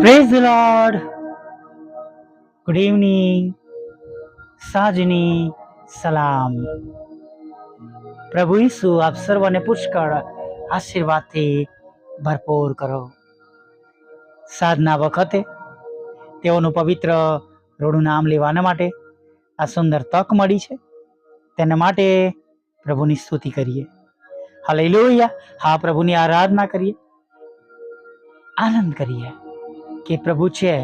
Praise lord good evening સાંજની સલામ પ્રભુ ઈસુ, આપ સર્વને પુષ્કળ આશીર્વાદથી ભરપૂર કરો. સાધના વખતે તેઓનું પવિત્ર રોડું નામ લેવાના માટે આ સુંદર તક મળી છે. તેના માટે પ્રભુની સ્તુતિ કરીએ. હાલેલુયા હા, પ્રભુની આરાધના કરીએ. આનંદ કરીએ કે પ્રભુ છે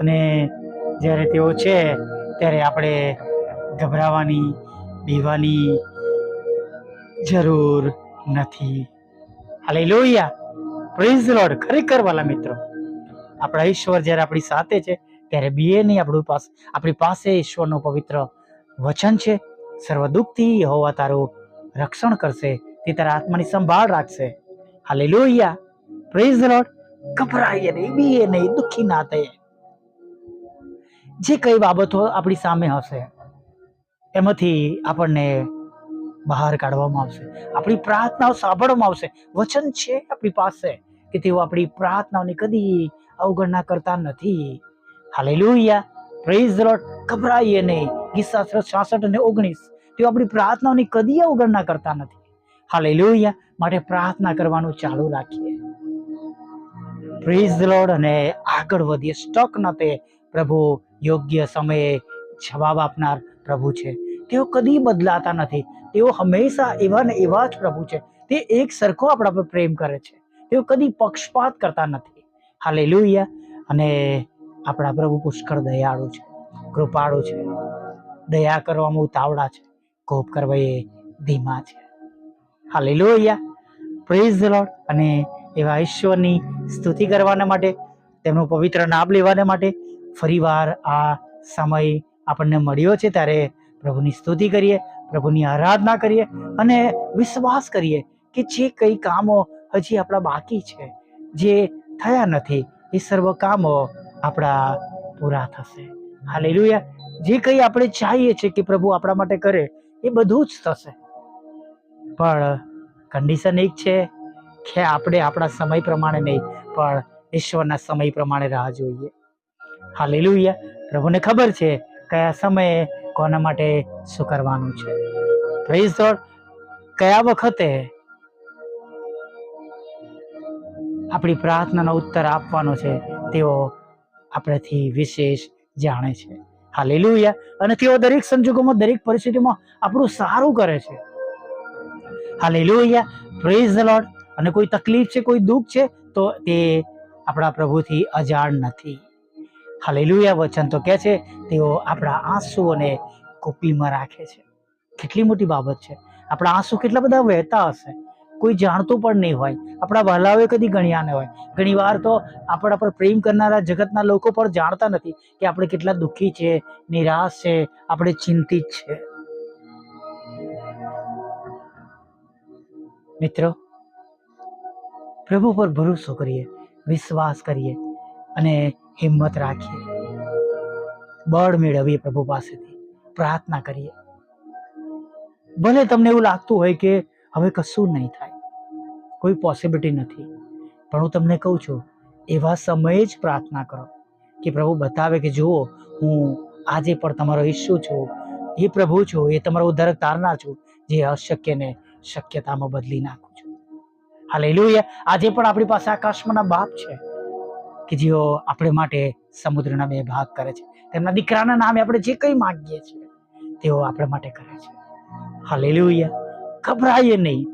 અને જ્યારે તેઓ છે, ત્યારે આપણે ગભરાવાની, બીવાની જરૂર નથી. હાલે લોહિયા પ્રેઝ લોર્ડ ખરેખર વાલા મિત્રો, આપણા ઈશ્વર જ્યારે આપણી સાથે છે, ત્યારે બીએ નહીં આપણું પાસે, આપણી પાસે ઈશ્વરનું પવિત્ર વચન છે. સર્વ દુઃખથી હોવા તારું રક્ષણ કરશે. તે તારા આત્માની સંભાળ રાખશે. હાલે લોહિયા પ્રેઝ લોર્ડ ગભરાઈએ નહીં, બીએ નહીં, દુઃખી ના થઈએ. જે કઈ બાબતો આપણી સામે હશે, એમાંથી આપણને બહાર કાઢવામાં આવશે. આપણી પ્રાર્થનાઓ સાંભળવામાં આવશે. વચન છે આપણી પાસે કે તેઓ આપણી પ્રાર્થનાઓની કદી અવગણના કરતા નથી. હાલેલુયા. પ્રેઝ લોર્ડ ગભરાઈએ નહીં. ગીત શાસ્ત્ર છાસઠ અને ઓગણીસ. તેઓ આપણી પ્રાર્થનાઓની કદી અવગણના કરતા નથી. હાલેલુયા. માટે પ્રાર્થના કરવાનું ચાલુ રાખીએ. પ્રેઝ લોર્ડ અને આગળ વધીએ. સ્ટક ન પ્રભુ યોગ્ય સમયે જવાબ આપનાર પ્રભુ છે. તેઓ કદી બદલાતા નથી. તેઓ હંમેશા એવા ને એવા જ પ્રભુ છે. તે એક સરખો આપણા પર પ્રેમ કરે છે. તેઓ કદી પક્ષપાત કરતા નથી. હાલેલુયા અને આપણા પ્રભુ પુષ્કળ દયાળુ છે. કૃપાળુ છે. દયા કરવામાં ઉતાવળા છે. કોપ કરવા એ ધીમા છે. હાલેલુયા પ્રેઝ લોર્ડ અને એવા ઈશ્વરની સ્તુતિ કરવાના માટે, તેમનું પવિત્ર નામ લેવાના માટે ફરીવાર આ સમય આપણને મળ્યો છે ત્યારે પ્રભુની સ્તુતિ કરીએ, પ્રભુની આરાધના કરીએ અને વિશ્વાસ કરીએ કે જે કઈ કામો હજી આપણા બાકી છે, જે થયા નથી, એ સર્વ કામો આપણા પૂરા થશે. હાલેલુયા. જે કંઈ આપણે ચાહીએ છીએ કે પ્રભુ આપણા માટે કરે, એ બધું જ થશે. પણ કન્ડિશન એક છે કે આપણે આપણા સમય પ્રમાણે નહીં, પણ ઈશ્વરના સમય પ્રમાણે રાહ જોઈએ. હા હાલેલુયા. પ્રભુને ખબર છે કયા સમયે કોના માટે શું કરવાનું છે. પ્રેઝ લોર્ડ કયા વખતે આપણી પ્રાર્થનાનો ઉત્તર આપવાનો છે, તેઓ આપણેથી વિશેષ જાણે છે. હા હાલેલુયા. અને તેઓ દરેક સંજોગોમાં, દરેક પરિસ્થિતિમાં આપણું સારું કરે છે. હા હાલેલુયા. પ્રેઝ ધ લોર્ડ અને કોઈ તકલીફ છે, કોઈ દુઃખ છે, તો તે આપણા પ્રભુથી અજાણ નથી. હાલેલુયા, વચન તો કહે છે, તેઓ આપણા આંસુઓને કોપીમાં રાખે છે. કેટલી મોટી બાબત છે. આપણા આંસુ કેટલા બધા વહેતા હશે. કોઈ જાણતું પણ નહીં હોય. આપણા વહાલાઓએ કદી ગણ્યા ન હોય. ઘણી વાર તો આપણા પર પ્રેમ કરનારા જગતના લોકો પણ જાણતા નથી કે આપણે કેટલા દુઃખી છે, નિરાશ છે, આપણે ચિંતિત છે. મિત્રો પ્રભુ પર ભરોસો કરીએ, વિશ્વાસ કરીએ અને હિંમત રાખીએ. બળ મેળવીએ પ્રભુ પાસેથી, પ્રાર્થના કરીએ. ભલે તમને એવું લાગતું હોય કે હવે કશું નહીં થાય, કોઈ પોસિબિલિટી નથી, પણ હું તમને કહું છું, એવા સમયે જ પ્રાર્થના કરો કે પ્રભુ બતાવે કે જુઓ, હું આજે પણ તમારો ઈશ્યુ છું, એ પ્રભુ છું, એ તમારો ઉદ્ધારક તારનાર છું, જે અશક્યને શક્યતામાં બદલી નાખું. છું હાલેલુયા. આજે પણ આપણી પાસે આકાશમાંના બાપ છે કે જેઓ આપણે માટે સમુદ્રના બે ભાગ કરે છે. તેમના દીકરાના નામે આપણે જે કંઈ માંગીએ છીએ, તેઓ આપણા માટે કરે છે. હાલેલુયા. ગભરાઈએ નહીં.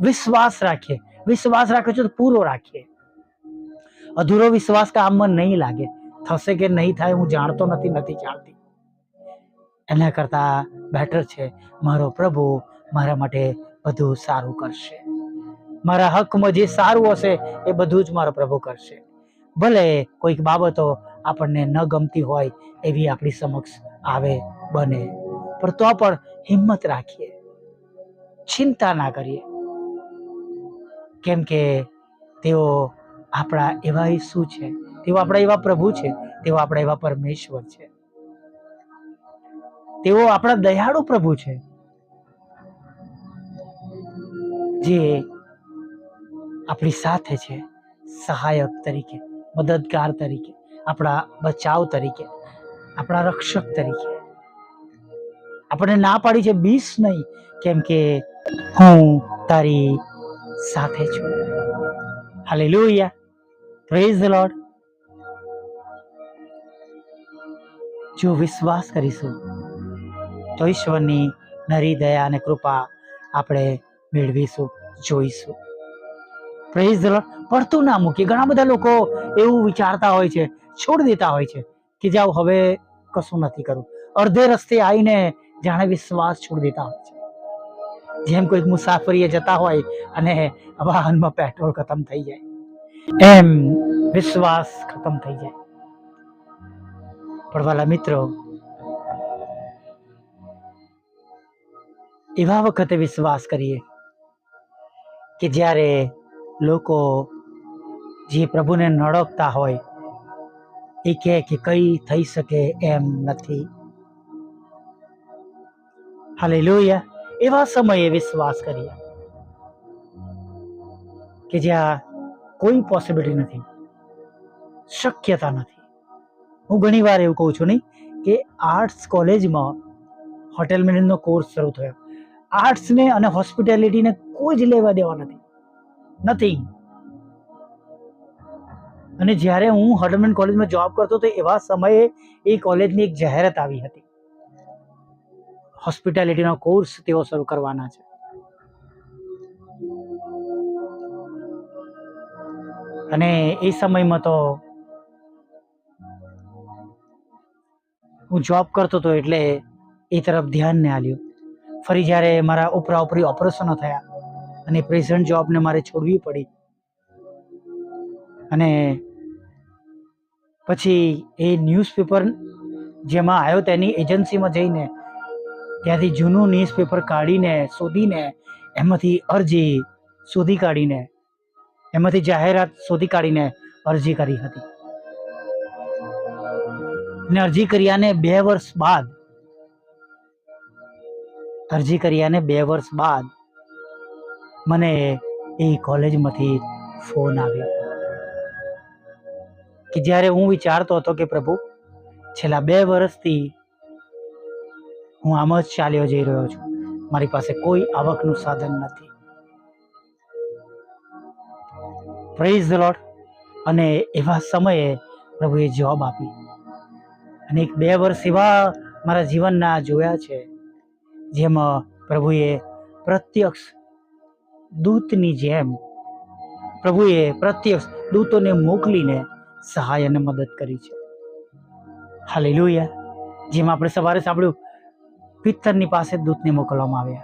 વિશ્વાસ રાખીએ. વિશ્વાસ રાખ્યો છે તો પૂરો રાખીએ. અધૂરો વિશ્વાસ કામમાં નહીં લાગે. થશે કે નહીં થાય હું જાણતો નથી નથી જાણતી. એના કરતાં બેટર છે. મારો પ્રભુ મારા માટે બધું સારું કરશે. મારા હકમાં જે સારું હશે એ બધું જ મારો પ્રભુ કરશે. ભલે કોઈક બાબતો આપણને ન ગમતી હોય એવી આપણી સમક્ષ આવે, બને. પણ તો પણ હિંમત રાખીએ. ચિંતા ના કરીએ. કેમ કે તેઓ આપણા એવા ઈસુ છે. તેઓ આપણા એવા પ્રભુ છે. તેઓ આપણા એવા પરમેશ્વર છે. તેઓ આપણા દયાળુ પ્રભુ છે. જે આપણી સાથે છે. સહાયક તરીકે, મદદગાર તરીકે, આપણા બચાવ તરીકે, આપણા રક્ષક તરીકે. આપણે ના પાડી છે બીસ નહીં, કેમ કે હું તારી સાથે છું. હાલેલુયા પ્રેઝ ધ લોર્ડ જો વિશ્વાસ કરીશું, તો ઈશ્વરની નરી દયા અને કૃપા આપણે મેળવીશું, જોઈશું. પ્રેઝ પડતું ના મૂકીએ ઘણા બધા લોકો એવું વિચારતા હોય છે, છોડી દેતા હોય છે કે જાઓ, હવે કશું નથી કરવું અડધે રસ્તે આવીને જાણે વિશ્વાસ છોડી દેતા હોય છે. જેમ કોઈ મુસાફરીએ જતા હોય અને વાહનમાં પેટ્રોલ ખતમ થઈ જાય. એમ વિશ્વાસ ખતમ થઈ જાય. પડવાલા મિત્રો, એવા વખતે વિશ્વાસ કરીએ કે જ્યારે લોકો જે પ્રભુને નડકતા હોય, એ કહે કે કઈ થઈ શકે એમ નથી. હાલે એવા સમયે વિશ્વાસ કરીએ કે જ્યાં કોઈ પોસિબિલિટી નથી, શક્યતા નથી. હું ઘણી વાર એવું કહું છું નહીં કે આર્ટ્સ કોલેજમાં હોટેલ મેનેજમેન્ટનો કોર્સ શરૂ થયો. આર્ટ્સને અને હોસ્પિટાલિટીને કોઈ જ લેવા દેવા નથી. નથિંગ અને જ્યારે હું હર્ડમેન કોલેજમાં જોબ કરતો તો એવા સમયે એ કોલેજની એક જાહેરાત આવી હતી. હોસ્પિટાલિટીનો કોર્સ તેઓ શરૂ કરવાના છે. અને એ સમયમાં તો હું જોબ કરતો હતો એટલે એ તરફ ધ્યાન ને આલ્યું ફરી જ્યારે મારા ઉપરા ઉપરી ઓપરેશનો થયા અને પ્રેઝન્ટ જોબને મારે છોડવી પડી. અને પછી એ ન્યૂઝપેપર જેમાં આવ્યો તેની એજન્સીમાં જઈને ત્યાંથી જૂનું ન્યૂઝપેપર કાઢીને, શોધીને, એમાંથી અરજી શોધી કાઢીને, એમાંથી જાહેરાત શોધી કાઢીને અરજી કરી હતી. ને અરજી કર્યાને બે વર્ષ બાદ, અરજી કર્યાને બે વર્ષ બાદ મને એ કોલેજમાંથી ફોન આવ્યો કે જ્યારે હું વિચારતો હતો કે પ્રભુ, છેલ્લા બે વર્ષથી હું આમ જ ચાલ્યો જઈ રહ્યો છું. મારી પાસે કોઈ આવકનું સાધન નથી. પ્રેઝ ધ લોર્ડ અને એવા સમયે પ્રભુએ જવાબ આપી. અને એક બે વર્ષ એવા મારા જીવનના જોયા છે, જેમાં પ્રભુએ પ્રત્યક્ષ દૂતની જેમ. પ્રભુએ પ્રત્યક્ષ દૂતોને મોકલીને સહાય અને મદદ કરી છે. હાલે લોહિયા જેમ આપણે સવારે સાંભળ્યું, પિત્તરની પાસે દૂતને મોકલવામાં આવ્યા.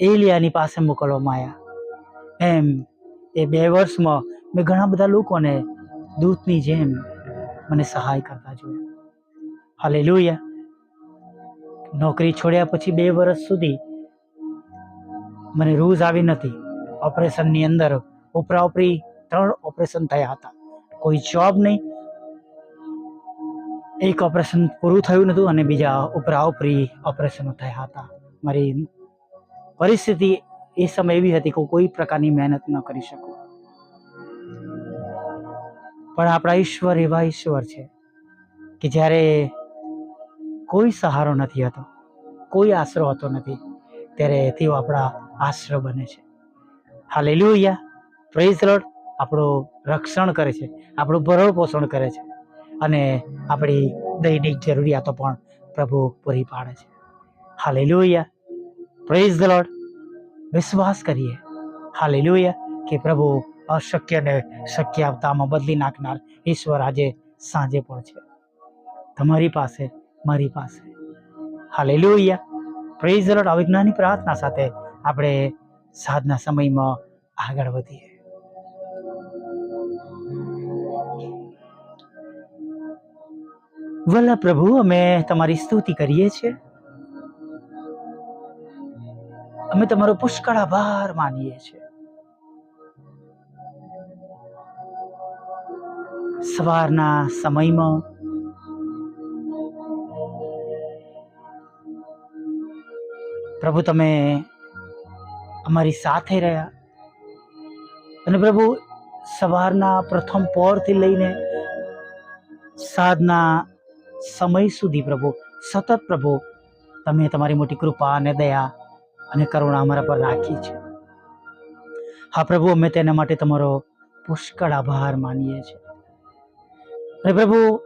એલિયાની પાસે મોકલવામાં આવ્યા. એમ એ બે વર્ષમાં મેં ઘણા બધા લોકોને દૂતની જેમ મને સહાય કરતા જોયા. હાલે લોહિયા નોકરી છોડ્યા પછી બે વર્ષ સુધી મને રૂઝ આવી નથી. ઓપરેશનની અંદર ઉપરા ઉપરી ત્રણ ઓપરેશન થયા હતા. કોઈ જોબ નહીં. એક ઓપરેશન પૂરું થયું નહોતું અને બીજા ઉપરા ઉપરી ઓપરેશનો થયા હતા. મારી પરિસ્થિતિ એ સમય એવી હતી કે કોઈ પ્રકારની મહેનત ન કરી શકું. પણ આપણા ઈશ્વર એવા ઈશ્વર છે કે જ્યારે કોઈ સહારો નથી હતો, કોઈ આશરો હતો નથી, ત્યારે તેઓ આપણા આશરો બને છે. હાલેલુયા. પ્રેઝ લોર્ડ આપણું રક્ષણ કરે છે. આપણું ભરણ પોષણ કરે છે. અને આપણી દૈનિક જરૂરિયાતો પણ પ્રભુ પૂરી પાડે છે. હાલેલુયા. પ્રેઝ ધ વિશ્વાસ કરીએ. હાલેલુયા. કે પ્રભુ અશક્યને શક્ય આવતામાં બદલી નાખનાર ઈશ્વર આજે સાંજે પણ છે. તમારી પાસે, મારી પાસે. હાલેલુયા. પ્રેઝ ધ અવિજ્ઞાની પ્રાર્થના સાથે આપણે સાધના સમયમાં આગળ વધીએ. વલ્લા પ્રભુ, અમે તમારી સ્તુતિ કરીએ છીએ. અમે તમારો પુષ્કળ આભાર માનીએ છીએ. સવારના સમયમાં પ્રભુ, તમે અમારી સાથે રહ્યા. અને પ્રભુ, સવારના પ્રથમ પોરથી લઈને સાધના સમય સુધી પ્રભુ, સતત પ્રભુ, તમે તમારી મોટી કૃપા અને દયા અને કરુણા અમારા પર રાખી છે. હા પ્રભુ, અમે તેના માટે તમારો પુષ્કળ આભાર માનીએ છીએ. અને પ્રભુ,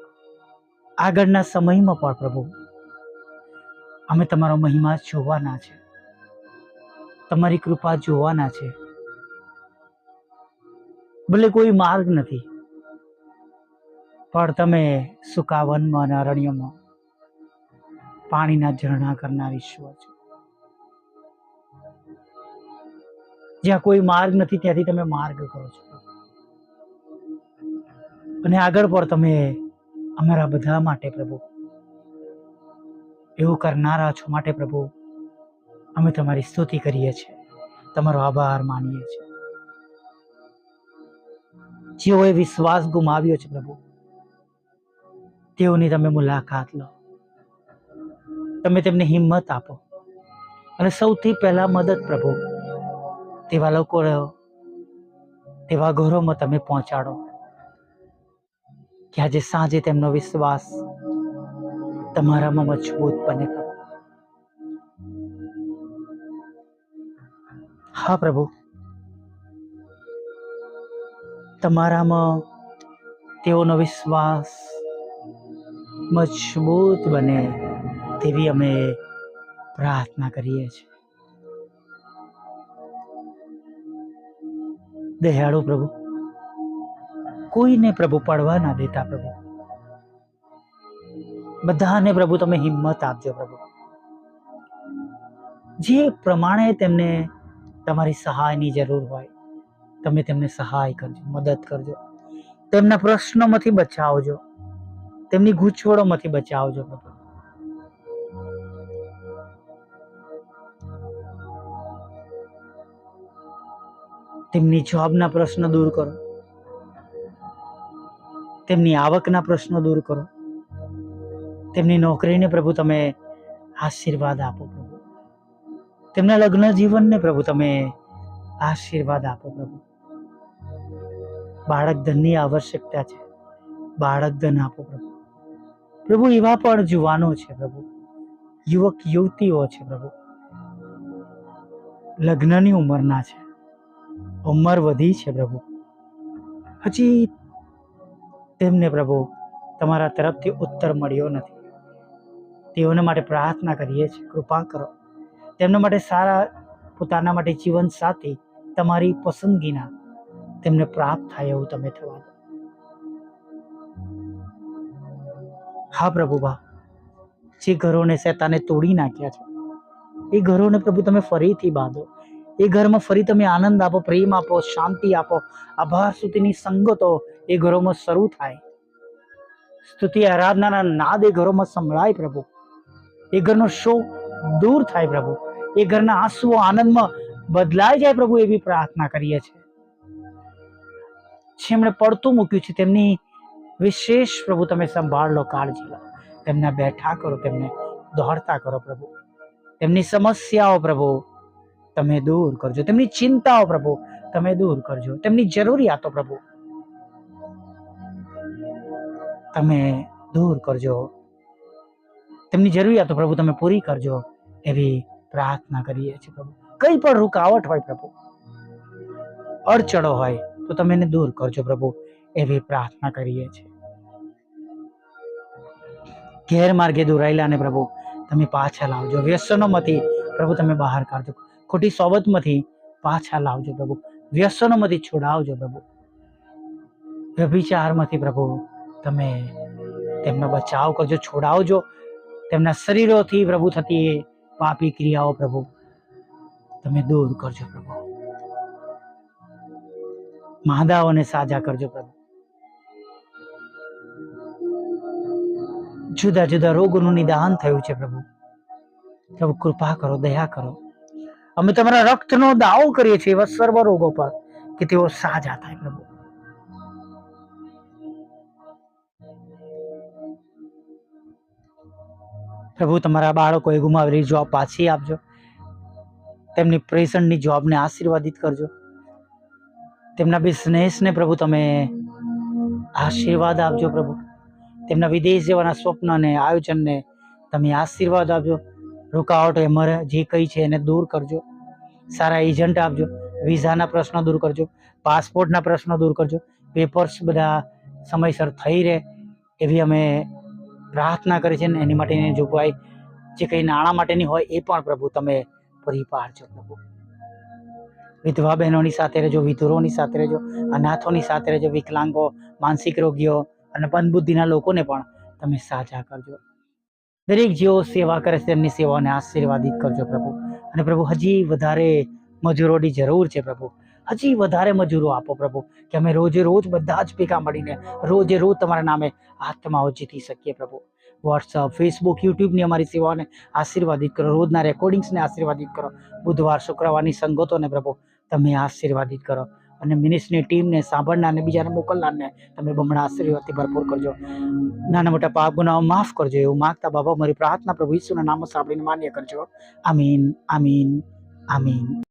આગળના સમયમાં પણ પ્રભુ, અમે તમારો મહિમા જોવાના છે. તમારી કૃપા જોવાના છે. ભલે કોઈ માર્ગ નથી, પણ તમે સુકાવનમાં અને અરણ્યમાં પાણીના ઝરણા કરનાર ઈશ્વર છો. જ્યાં કોઈ માર્ગ નથી, ત્યાંથી તમે માર્ગ કરો છો. અને આગળ પર તમે અમારા બધા માટે પ્રભુ, એવું કરનારા છો માટે પ્રભુ અમે તમારી સ્તુતિ કરીએ છીએ. તમારો આભાર માનીએ છીએ. જેઓએ વિશ્વાસ ગુમાવ્યો છે પ્રભુ, તેઓની તમે મુલાકાત લો. તમે તેમને હિંમત આપો. અને સૌથી પહેલા મદદ પ્રભુ, તેવા લોકો તેવા ઘરોમાં તમે પહોંચાડો. કે આજે સાંજે તેમનો વિશ્વાસ તમારામાં મજબૂત બને હા, પ્રભુ. તમારામાં તેઓનો વિશ્વાસ મજબૂત બને તેવી અમે પ્રાર્થના કરીએ છીએ. દયાળુ પ્રભુ, કોઈને પ્રભુ પડવા ના દેતા પ્રભુ. બધાને પ્રભુ તમે હિંમત આપજો પ્રભુ. જે પ્રમાણે તેમને તમારી સહાયની જરૂર હોય. તમે તેમને સહાય કરજો, મદદ કરજો. તેમના પ્રશ્નોમાંથી બચાવજો. તેમની ગૂંચવડોમાંથી બચાવજો પ્રભુ. તેમની જોબના પ્રશ્ન દૂર કરો. તેમની આવકના પ્રશ્નો દૂર કરો. તેમની નોકરીને પ્રભુ તમે આશીર્વાદ આપો તેમના લગ્ન જીવનને પ્રભુ તમે આશીર્વાદ આપો પ્રભુ. બાળક ધનની આવશ્યકતા છે. બાળક ધન આપો પ્રભુ. પ્રભુ એવા પણ જુવાનો છે પ્રભુ. યુવક યુવતીઓ છે પ્રભુ. લગ્નની ઉંમરના છે. ઉંમર વધી છે પ્રભુ. હજી તેમને પ્રભુ તમારા તરફથી ઉત્તર મળ્યો નથી. તેઓને માટે પ્રાર્થના કરીએ છીએ, કૃપા કરો. તેમના માટે સારા, પોતાના માટે જીવન સાથી, તમારી પસંદગીના તેમને પ્રાપ્ત થાય એવું તમે થવા દો. હા પ્રભુ બા જે ઘરોને શેતાને તોડી નાખ્યા છે, એ ઘરોને પ્રભુ તમે ફરીથી બાંધો. એ ઘરમાં ફરી તમે આનંદ આપો, પ્રેમ આપો, શાંતિ આપો. આભાર સુધીની સંગતો એ ઘરોમાં શરૂ થાય. સ્તુતિ, આરાધનાના નાદ એ ઘરોમાં સંભળાય પ્રભુ. એ ઘરનો શો દૂર થાય પ્રભુ. એ ઘરના આંસુઓ આનંદમાં બદલાઈ જાય પ્રભુ એવી પ્રાર્થના કરીએ છીએ. જેમણે પડતું મૂક્યું છે તેમની વિશેષ પ્રભુ તમે સંભાળ લો કાળજી લો. તેમને બેઠા કરો, તેમને દોડતા કરો પ્રભુ. તેમની સમસ્યાઓ પ્રભુ તમે દૂર કરજો. તેમની ચિંતાઓ પ્રભુ તમે દૂર કરજો. તેમની જરૂરિયાતો પ્રભુ તમે દૂર કરજો. તેમની જરૂરિયાતો પ્રભુ તમે પૂરી કરજો એવી પ્રાર્થના કરીએ છીએ પ્રભુ. કઈ પણ રૂકાવટ હોય પ્રભુ, અડચણો હોય તો તમે એને દૂર કરજો પ્રભુ, એવી પ્રાર્થના કરીએ છીએ. ગેરમાર્ગે દોરાયેલાને પ્રભુ, તમે પાછા લાવજો. વ્યસનોમાંથી પ્રભુ તમે બહાર કાઢજો. ખોટી સોબતમાંથી પાછા લાવજો પ્રભુ. વ્યસનોમાંથી છોડાવજો પ્રભુ. વ્યભિચારમાંથી પ્રભુ, તમે તેમનો બચાવ કરજો, છોડાવજો. તેમના શરીરોથી પ્રભુ થતી પાપી ક્રિયાઓ પ્રભુ. તમે દૂર કરજો પ્રભુ. માંદાઓને સાજા કરજો પ્રભુ. જુદા જુદા રોગોનું નિદાન થયું છે પ્રભુ. પ્રભુ, કૃપા કરો, દયા કરો. અમે તમારા રક્તનો દાવો કરીએ છીએ એવા સર્વ રોગો પર કે તેઓ સાજા થાય પ્રભુ. પ્રભુ, તમારા બાળકોએ ગુમાવેલી જોબ પાછી આપજો. તેમની પ્રેઝન્ટની જોબને આશીર્વાદિત કરજો. તેમના બિઝનેસને પ્રભુ, તમે આશીર્વાદ આપજો પ્રભુ. તેમના વિદેશ જવાના સ્વપ્નને આયોજનને તમે આશીર્વાદ આપજો. રૂકાવટ એ મરે, જે કંઈ છે એને દૂર કરજો. સારા એજન્ટ આપજો. વિઝાના પ્રશ્નો દૂર કરજો. પાસપોર્ટના પ્રશ્નો દૂર કરજો. પેપર્સ બધા સમયસર થઈ રહે એવી અમે પ્રાર્થના કરી છે ને એની માટેની જોગવાઈ જે કંઈ નાણાં માટેની હોય એ પણ પ્રભુ તમે પૂરી પાડજો પ્રભુ. વિધવા બહેનોની સાથે રહેજો, વિધુરોની સાથે રહેજો, અનાથોની સાથે રહેજો, વિકલાંગો, માનસિક રોગીઓ અને બંધબુદ્ધિના લોકોને પણ તમે સાજા કરજો. દરેક જેઓ સેવા કરે છે તેમની સેવાઓને આશીર્વાદિત કરજો પ્રભુ. અને પ્રભુ હજી વધારે મજૂરોની જરૂર છે પ્રભુ. હજી વધારે મજૂરો આપો પ્રભુ, કે અમે રોજે રોજ બધા જ ભેગા મળીને રોજે રોજ તમારા નામે આત્માઓ જીતી શકીએ પ્રભુ. વોટ્સઅપ ફેસબુક યુટ્યુબની અમારી સેવાઓને આશીર્વાદિત કરો, રોજના રેકોર્ડિંગ્સને આશીર્વાદિત કરો, બુધવાર, શુક્રવારની સંગતોને પ્રભુ તમે આશીર્વાદિત કરો અને મિનિસ્ટ્રીની ટીમને સાંભળનારને, બીજાને, મોકલનારને તમે બમણા આશીર્વાદથી ભરપૂર કરજો. નાના મોટા પાપ ગુનાઓ માફ કરજો એવું માગતા બાબા મારી પ્રાર્થના પ્રભુ ઈસુના નામો સાંભળીને માન્ય કરજો. આમીન આમીન આમીન.